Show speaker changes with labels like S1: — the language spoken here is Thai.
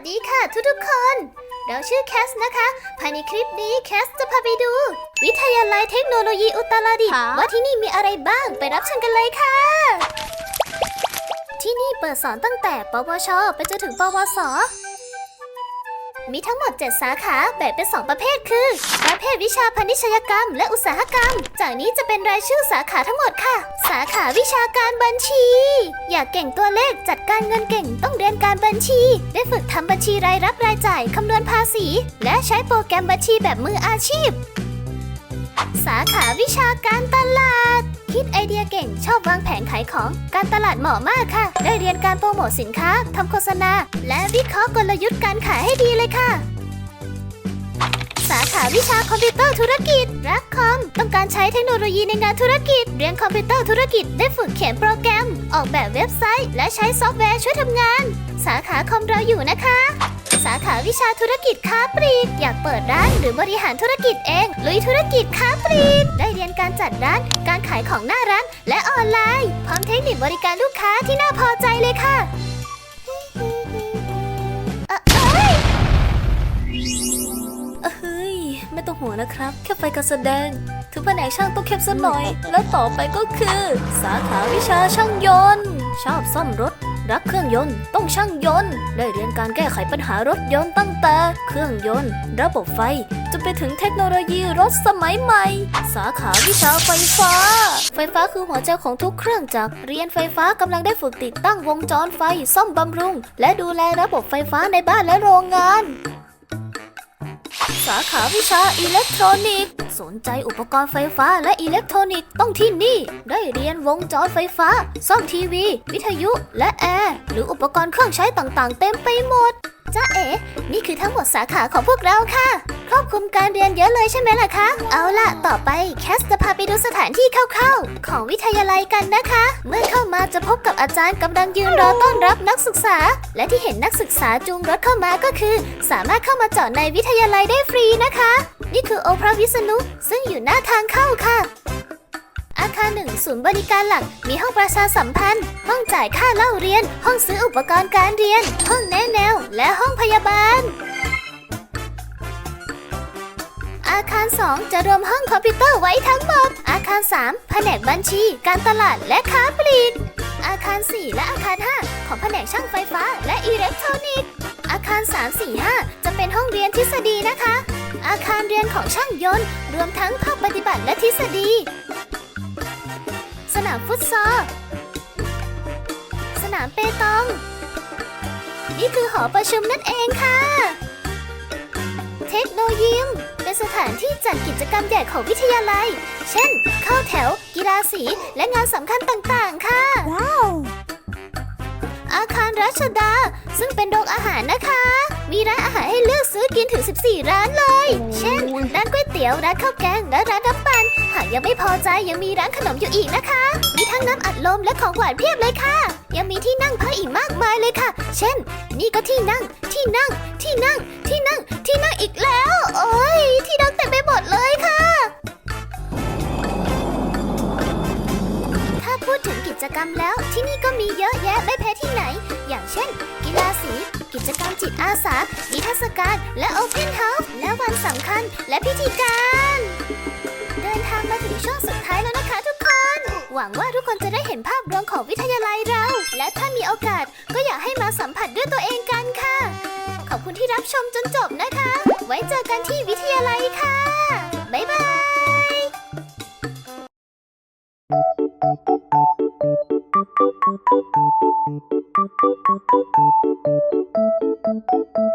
S1: วัสดีค่ะทุกทุกๆคน เราชื่อแคสนะคะ ภายในคลิปนี้แคสจะพาไปดู วิทยาลัยเทคโนโลยีอุตรดิตถ์
S2: ค่ะ
S1: ว่าที่นี่มีอะไรบ้างไปรับชมกันเลยค่ะ ที่นี่เปิดสอนตั้งแต่ ปวช ไปจนถึง ปวส มีทั้งหมด 7 สาขาแบ่งเป็น 2 ประเภทคือ ประเภทวิชาพาณิชยกรรม และอุตสาหกรรม จากนี้จะเป็นรายชื่อสาขาทั้งหมดค่ะ สาขาวิชาการบัญชี อยากเก่งตัวเลขจัดการเงินเก่งต้องเรียนการบัญชี ได้ฝึกทำบัญชีรายรับรายจ่ายคำนวณภาษี และใช้โปรแกรมบัญชีแบบมืออาชีพ สาขาวิชาการตลาด คิดไอเดียเก่งชอบวางแผนขายของ การตลาดเหมาะมากค่ะ ได้เรียนการโปรโมทสินค้าทำโฆษณา และวิเคราะห์กลยุทธ์การขายให้ดีเลยค่ะ สาขาวิชาคอมพิวเตอร์ธุรกิจ รักคอม ต้องการใช้เทคโนโลยีในงานธุรกิจ เรียนคอมพิวเตอร์ธุรกิจได้ฝึกเขียนโปรแกรม ออกแบบเว็บไซต์ และใช้ซอฟต์แวร์ช่วยทำงาน สาขาคอมเราอยู่นะคะ สาขาวิชาธุรกิจค้าปลีก อยากเปิดร้านหรือบริหารธุรกิจเอง ลุยธุรกิจค้าปลีก ได้เรียนการจัดร้าน การขายของหน้าร้าน และออนไลน์ พร้อมเทคนิคบริการลูกค้าที่น่าพอใจเลยค่ะ
S2: ต้องห่วงนะครับ แค่ไฟการแสดง ถึงแผนกช่างต้องเข้มสักหน่อย แล้วต่อไปก็คือ สาขาวิชาช่างยนต์ ชอบซ่อมรถ รักเครื่องยนต์ ต้องช่างยนต์ ได้เรียนการแก้ไขปัญหารถยนต์ตั้งแต่ เครื่องยนต์ ระบบไฟจนไปถึงเทคโนโลยีรถสมัยใหม่ สาขาวิชาไฟฟ้า ไฟฟ้าคือหัวใจของทุกเครื่องจักร เรียนไฟฟ้ากำลังได้ฝึกติดตั้งวงจรไฟ ซ่อมบำรุง และดูแลระบบไฟฟ้าในบ้านและโรงงาน สาขาวิชาอิเล็กทรอนิกส์ สนใจอุปกรณ์ไฟฟ้าและอิเล็กทรอนิกส์ต้องที่นี่ ได้เรียนวงจรไฟฟ้า ซ่อมทีวี วิทยุและแอร์ หรืออุปกรณ์เครื่องใช้ต่างๆ เต็มไปหมดจ้าเอ๋นี่คือทั้งหมดสาขาของพวกเราค่ะ ครอบคลุมการเรียนเยอะเลยใช่ไหมล่ะคะ เอาล่ะ ต่อไปแคสจะพาไปดูสถานที่คร่าวๆ ของวิทยาลัยกันนะคะ เมื่อเข้ามาจะพบกับอาจารย์กำลังยืนรอต้อนรับนักศึกษา และที่เห็นนักศึกษาจูงรถเข้ามาก็คือ สามารถเข้ามาจอดในวิทยาลัยได้ฟรีนะคะ นี่คือองค์พระวิษณุซึ่งอยู่หน้าทางเข้าค่ะอาคารหนึ่งศูนย์บริการหลัก มีห้องประชาสัมพันธ์ ห้องจ่ายค่าเล่าเรียน ห้องซื้ออุปกรณ์การเรียน ห้องแนะแนว และห้องพยาบาลาคาร 2 จะรวมห้องคอมพิวเตอร์ไว้ทั้งหมด อาคาร 3 แผนกบัญชี การตลาดและค้าปลีก อาคาร 4 และอาคาร 5 ของแผนกช่างไฟฟ้าและอิเล็กทรอนิกส์ อาคาร 3 4 5 จะเป็นห้องเรียนทฤษฎีนะคะ อาคารเรียนของช่างยนต์ รวมทั้งภาคปฏิบัติและทฤษฎี สนามฟุตซอล สนามเปตอง นี่คือหอประชุมนั่นเองค่ะ เทคโนยิม เป็นสถานที่จัดกิจกรรมใหญ่ของวิทยาลัย เช่น เข้าแถว กีฬาสี และงานสำคัญต่างๆ ค่ะ ว้าว
S1: อาคารรัชดา ซึ่งเป็นโรงอาหารนะคะ มีร้านอาหารให้เลือกซื้อกินถึง 14 ร้านเลย เช่น ร้านก๋วยเตี๋ยว ร้านข้าวแกง และร้านน้ำปั่นหาก ยังไม่พอใจยังมีร้านขนมอยู่อีกนะคะ มีทั้งน้ำอัดลมและของหวานเพียบเลยค่ะ ยังมีที่นั่งพักอีกมากมายเลยค่ะ เช่น นี่ก็ที่นั่ง ที่นั่ง ที่นั่ง ที่นั่ง ที่นั่งอีกแล้ว โอ้ยที่นั่งเต็มไปหมดเลยค่ะ ถ้าพูดถึงกิจกรรมแล้วที่นี่ก็มีเยอะแยะไม่แพ้ที่ไหน อย่างเช่น กีฬาสี กิจกรรมจิตอาสานิทรรศการและโอเพนเฮาส์และวันสำคัญและพิธีการ หวังว่าทุกคนจะได้เห็นภาพรวมของวิทยาลัยเรา และถ้ามีโอกาสก็อยากให้มาสัมผัสด้วยตัวเองกันค่ะ ขอบคุณที่รับชมจนจบนะคะ ไว้เจอกันที่วิทยาลัยค่ะ บ๊ายบาย
S3: Thank you.